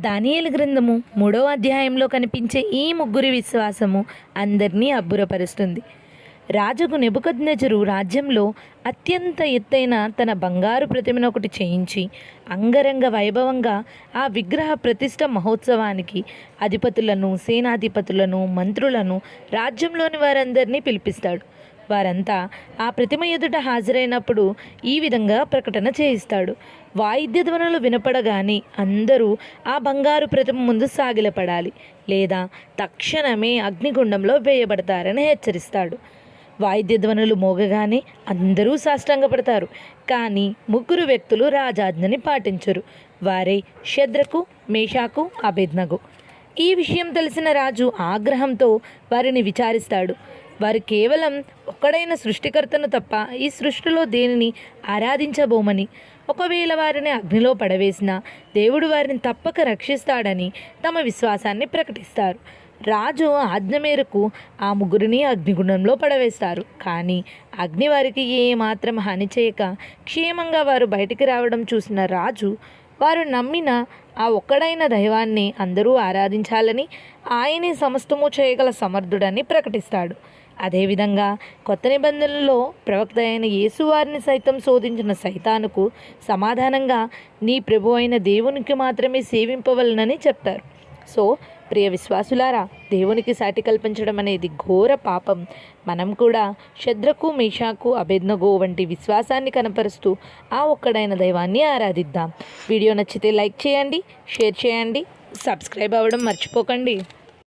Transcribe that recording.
దానియేలు గ్రంథము మూడో అధ్యాయంలో కనిపించే ఈ ముగ్గురి విశ్వాసము అందరినీ అబ్బురపరుస్తుంది. రాజుకు నెబుకద్నెజరు రాజ్యంలో అత్యంత ఎత్తైన తన బంగారు ప్రతిమను ఒకటి చేయించి అంగరంగ వైభవంగా ఆ విగ్రహ ప్రతిష్ట మహోత్సవానికి అధిపతులను సేనాధిపతులను మంత్రులను రాజ్యంలోని వారందరినీ పిలిపిస్తాడు. వారంతా ఆ ప్రతిమ ఎదుట హాజరైనప్పుడు ఈ విధంగా ప్రకటన చేయిస్తాడు. వాయిద్య ధ్వనులు వినపడగానే అందరూ ఆ బంగారు ప్రతిమ ముందు సాగిలపడాలి లేదా తక్షణమే అగ్నిగుండంలో వేయబడతారని హెచ్చరిస్తాడు. వాయిద్య ధ్వనులు మోగగానే అందరూ సాష్టాంగపడతారు. కానీ ముగ్గురు వ్యక్తులు రాజాజ్ఞని పాటించరు. వారే శద్రకు మేషాకు అభిజ్ఞకు. ఈ విషయం తెలిసిన రాజు ఆగ్రహంతో వారిని విచారిస్తాడు. వారు కేవలం ఒక్కడైన సృష్టికర్తను తప్ప ఈ సృష్టిలో దేనిని ఆరాధించబోమని ఒకవేళ వారిని అగ్నిలో పడవేసిన దేవుడు వారిని తప్పక రక్షిస్తాడని తమ విశ్వాసాన్ని ప్రకటిస్తారు. రాజు ఆజ్ఞ మేరకు ఆ ముగ్గురిని అగ్నిగుండంలో పడవేస్తారు. కానీ అగ్ని వారికి ఏమాత్రం హాని చేయక క్షేమంగా వారు బయటికి రావడం చూసిన రాజు వారు నమ్మిన ఆ ఒక్కడైన దైవాన్ని అందరూ ఆరాధించాలని ఆయనే సమస్తము చేయగల సమర్థుడని ప్రకటిస్తాడు. అదేవిధంగా కొత్త నిబంధనల్లో ప్రవక్త అయిన యేసువారిని సైతం శోధించిన సైతానుకు సమాధానంగా నీ ప్రభు అయిన దేవునికి మాత్రమే సేవింపవలనని చెప్తారు. సో ప్రియ విశ్వాసులారా దేవునికి సాటి కల్పించడం అనేది ఘోర పాపం. మనం కూడా శద్రకు మేషాకు అభెజ్ఞగో వంటి విశ్వాసాన్ని కనపరుస్తూ ఆ ఒక్కడైన దైవాన్ని ఆరాధిద్దాం. వీడియో నచ్చితే లైక్ చేయండి షేర్ చేయండి సబ్స్క్రైబ్ అవ్వడం మర్చిపోకండి.